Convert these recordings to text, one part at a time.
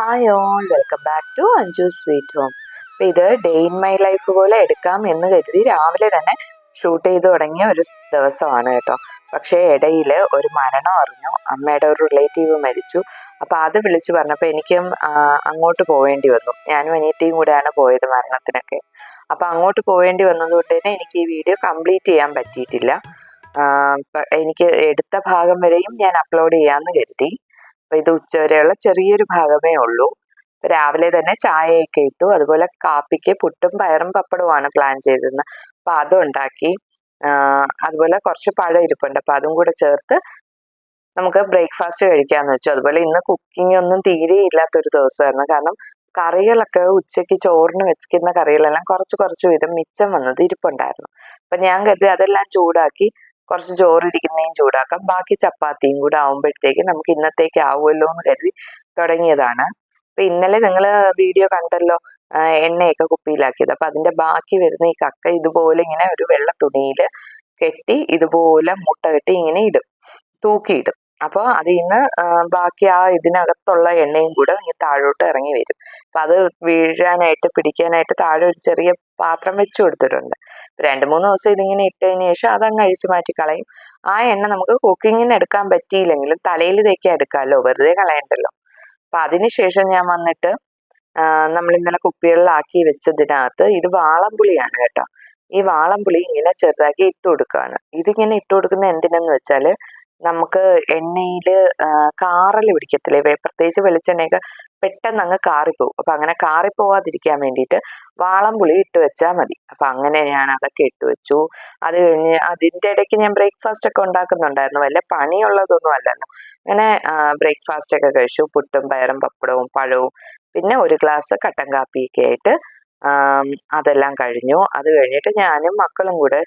Hi on welcome back to Anju sweet home അപ്പം ഇത് day in my life പോലെ എടുക്കാം എന്ന് കരുതി രാവിലെ തന്നെ ഷൂട്ട് ചെയ്ത് തുടങ്ങിയ ഒരു ദിവസമാണ് കേട്ടോ. പക്ഷേ ഇടയിൽ ഒരു മരണം അറിഞ്ഞു. അമ്മയുടെ ഒരു റിലേറ്റീവ് മരിച്ചു. അപ്പോൾ അത് വിളിച്ചു പറഞ്ഞപ്പോൾ എനിക്കും അങ്ങോട്ട് പോവേണ്ടി വന്നു. ഞാനും അനിയത്തിയും കൂടെയാണ് പോയത് മരണത്തിനൊക്കെ. അപ്പോൾ അങ്ങോട്ട് പോവേണ്ടി വന്നതുകൊണ്ട് തന്നെ എനിക്ക് ഈ വീഡിയോ കംപ്ലീറ്റ് ചെയ്യാൻ പറ്റിയിട്ടില്ല. എനിക്ക് എടുത്ത ഭാഗം വരെയും ഞാൻ അപ്ലോഡ് ചെയ്യാമെന്ന് കരുതി. അപ്പൊ ഇത് ഉച്ചവരെയുള്ള ചെറിയൊരു ഭാഗമേ ഉള്ളൂ. രാവിലെ തന്നെ ചായയൊക്കെ ഇട്ടു. അതുപോലെ കാപ്പിക്ക് പുട്ടും പയറും പപ്പടവുമാണ് പ്ലാൻ ചെയ്തിരുന്നത്. അപ്പൊ അതും ഉണ്ടാക്കി. അതുപോലെ കുറച്ച് പഴം ഇരിപ്പുണ്ട്. അപ്പൊ അതും കൂടെ ചേർത്ത് നമുക്ക് ബ്രേക്ക്ഫാസ്റ്റ് കഴിക്കാന്ന് വെച്ചു. അതുപോലെ ഇന്ന് കുക്കിംഗ് ഒന്നും തീരെ ഇല്ലാത്തൊരു ദിവസമായിരുന്നു. കാരണം കറികളൊക്കെ ഉച്ചയ്ക്ക് ചോറിന് വെച്ചിരിക്കുന്ന കറികളെല്ലാം കുറച്ച് കുറച്ച് വീതം മിച്ചം വന്നത് ഇരിപ്പുണ്ടായിരുന്നു. അപ്പൊ ഞാൻ കരുതി അതെല്ലാം ചൂടാക്കി കുറച്ച് ചോറിരിക്കുന്നതും ചൂടാക്കാം. ബാക്കി ചപ്പാത്തിയും കൂടെ ആവുമ്പോഴത്തേക്ക് നമുക്ക് ഇന്നത്തേക്ക് ആവുമല്ലോ എന്ന് കരുതി തുടങ്ങിയതാണ്. അപ്പൊ ഇന്നലെ നിങ്ങൾ വീഡിയോ കണ്ടല്ലോ എണ്ണയൊക്കെ കുപ്പിയിലാക്കിയത്. അപ്പൊ അതിന്റെ ബാക്കി വരുന്ന ഈ കക്ക ഇതുപോലെ ഇങ്ങനെ ഒരു വെള്ള തുണിയിൽ കെട്ടി ഇതുപോലെ മുട്ട കെട്ടി ഇങ്ങനെ ഇടും. തൂക്കിയിടും. അപ്പോൾ അതിൽ നിന്ന് ബാക്കി ആ ഇതിനകത്തുള്ള എണ്ണയും കൂടെ ഇനി താഴോട്ട് ഇറങ്ങി വരും. അപ്പം അത് വീഴാനായിട്ട് പിടിക്കാനായിട്ട് താഴെ ഒരു ചെറിയ പാത്രം വെച്ച് കൊടുത്തിട്ടുണ്ട്. രണ്ട് മൂന്ന് ദിവസം ഇതിങ്ങനെ ഇട്ടതിന് ശേഷം അതങ്ങ് അഴിച്ചു മാറ്റി കളയും. ആ എണ്ണ നമുക്ക് കുക്കിങ്ങിന് എടുക്കാൻ പറ്റിയില്ലെങ്കിലും തലയിൽ തേക്കാൻ എടുക്കാമല്ലോ വെറുതെ കളയണ്ടല്ലോ. അപ്പം അതിനുശേഷം ഞാൻ വന്നിട്ട് നമ്മൾ ഇന്നലെ കുപ്പികളിലാക്കി വെച്ചതിനകത്ത് ഇത് വാളംപുളിയാണ് കേട്ടോ. ഈ വാളംപുളി ഇങ്ങനെ ചെറുതാക്കി ഇട്ട് കൊടുക്കുകയാണ് ഇതിങ്ങനെ ഇട്ട് കൊടുക്കുന്ന എന്തിനെന്ന് വെച്ചാൽ നമുക്ക് എണ്ണയിൽ കാറൽ പിടിക്കത്തില്ലേ? പ്രത്യേകിച്ച് വെളിച്ചെണ്ണയൊക്കെ പെട്ടെന്ന് അങ്ങ് കാറിപ്പോവും. അപ്പം അങ്ങനെ കാറിപ്പോവാതിരിക്കാൻ വേണ്ടിയിട്ട് വാളംപുളി ഇട്ട് വെച്ചാൽ മതി. അപ്പം അങ്ങനെ ഞാൻ അതൊക്കെ ഇട്ട് വെച്ചു. അത് കഴിഞ്ഞ് അതിന്റെ ഇടയ്ക്ക് ഞാൻ ബ്രേക്ക്ഫാസ്റ്റ് ഒക്കെ ഉണ്ടാക്കുന്നുണ്ടായിരുന്നു. വല്ല പണിയുള്ളതൊന്നും അല്ലല്ലോ. അങ്ങനെ ബ്രേക്ക്ഫാസ്റ്റ് ഒക്കെ കഴിച്ചു. പുട്ടും പയറും പപ്പടവും പഴവും. പിന്നെ ഒരു ഗ്ലാസ് കട്ടൻ കാപ്പിയൊക്കെ ആയിട്ട് അതെല്ലാം കഴിഞ്ഞു. അത് കഴിഞ്ഞിട്ട് ഞാനും മക്കളും കൂടെ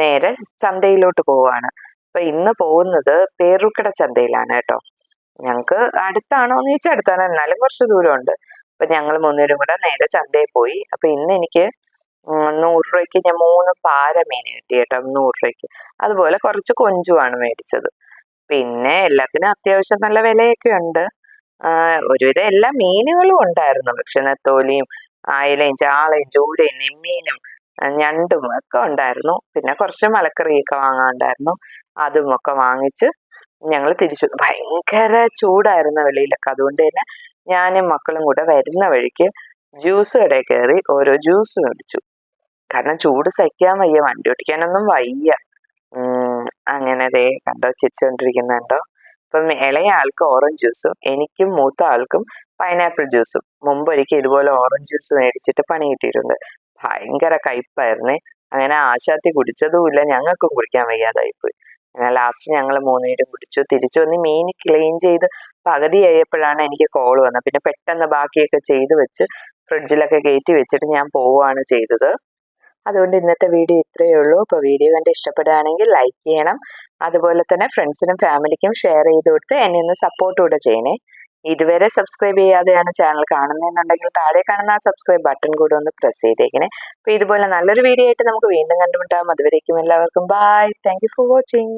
നേരെ ചന്തയിലോട്ട് പോവാണ് അപ്പൊ ഇന്ന് പോകുന്നത് പേരുക്കട ചന്തയിലാണ് കേട്ടോ. ഞങ്ങൾക്ക് അടുത്താണോ എന്ന് ചോദിച്ചാൽ അടുത്താണ്. എന്നാലും കുറച്ച് ദൂരമുണ്ട്. അപ്പൊ ഞങ്ങൾ മൂന്നുപേരും കൂടെ നേരെ ചന്തയിൽ പോയി. അപ്പൊ ഇന്ന് എനിക്ക് നൂറ് രൂപയ്ക്ക് ഞാൻ മൂന്ന് പാര മീൻ കിട്ടി കേട്ടോ. നൂറ് രൂപയ്ക്ക്. അതുപോലെ കുറച്ച് കൊഞ്ചുമാണ് മേടിച്ചത്. പിന്നെ എല്ലാത്തിനും അത്യാവശ്യം നല്ല വിലയൊക്കെ ഉണ്ട്. ഒരുവിധം എല്ലാ മീനുകളും ഉണ്ടായിരുന്നു. പക്ഷെ നെത്തോലിയും അയലയും ചാളയും ചൂരയും നെമ്മീനും ഞണ്ടും ഒക്കെ ഉണ്ടായിരുന്നു. പിന്നെ കുറച്ച് മലക്കറിയൊക്കെ വാങ്ങാണ്ടായിരുന്നു അതും ഒക്കെ വാങ്ങിച്ച് ഞങ്ങൾ തിരിച്ചു. ഭയങ്കര ചൂടായിരുന്നു വെളിയിലൊക്കെ. അതുകൊണ്ട് തന്നെ ഞാനും മക്കളും കൂടെ വരുന്ന വഴിക്ക് ജ്യൂസ് കടയിൽ കയറി ഓരോ ജ്യൂസ് മേടിച്ചു. കാരണം ചൂട് സഹിക്കാൻ വയ്യ. വണ്ടി ഓടിക്കാനൊന്നും വയ്യ. അങ്ങനെ ദേ കണ്ടോ ചിരിച്ചുകൊണ്ടിരിക്കുന്നുണ്ടോ ഇപ്പൊ ഇളയ ആൾക്ക് ഓറഞ്ച് ജ്യൂസും എനിക്കും മൂത്ത ആൾക്കും പൈനാപ്പിൾ ജ്യൂസും. മുമ്പ് ഒരിക്കൽ ഇതുപോലെ ഓറഞ്ച് ജ്യൂസ് മേടിച്ചിട്ട് പണി കിട്ടിയിട്ടുണ്ട്. ഭയങ്കര കയ്പായിരുന്നേ. അങ്ങനെ ആശാത്തി കുടിച്ചതുമില്ല. ഞങ്ങൾക്കും കുടിക്കാൻ വയ്യാതായിപ്പോയി. അങ്ങനെ ലാസ്റ്റ് ഞങ്ങൾ മൂന്നുപേരും കുടിച്ചു. തിരിച്ചു വന്ന് മീൻ ക്ലീൻ ചെയ്ത് പകുതി ആയപ്പോഴാണ് എനിക്ക് കോൾ വന്നത്. പിന്നെ പെട്ടെന്ന് ബാക്കിയൊക്കെ ചെയ്ത് വെച്ച് ഫ്രിഡ്ജിലൊക്കെ കയറ്റി വെച്ചിട്ട് ഞാൻ പോവുകയാണ് ചെയ്തത്. അതുകൊണ്ട് ഇന്നത്തെ വീഡിയോ ഇത്രയേ ഉള്ളൂ. അപ്പോൾ വീഡിയോ കണ്ട് ഇഷ്ടപ്പെടുകയാണെങ്കിൽ ലൈക്ക് ചെയ്യണം. അതുപോലെ തന്നെ ഫ്രണ്ട്സിനും ഫാമിലിക്കും ഷെയർ ചെയ്ത് കൊടുത്ത് എന്നെ ഒന്ന് സപ്പോർട്ട് കൂടെ ചെയ്യണേ. ഇതുവരെ സബ്സ്ക്രൈബ് ചെയ്യാതെയാണ് ചാനൽ കാണുന്നതെന്നുണ്ടെങ്കിൽ താഴെ കാണുന്ന ആ സബ്സ്ക്രൈബ് ബട്ടൺ കൂടെ ഒന്ന് പ്രസ് ചെയ്തേക്കണേ. അപ്പോൾ ഇതുപോലെ നല്ലൊരു വീഡിയോ ആയിട്ട് നമുക്ക് വീണ്ടും കണ്ടുമുട്ടാം. അതുവരേക്കും എല്ലാവർക്കും ബൈ താങ്ക് ഫോർ വാച്ചിങ്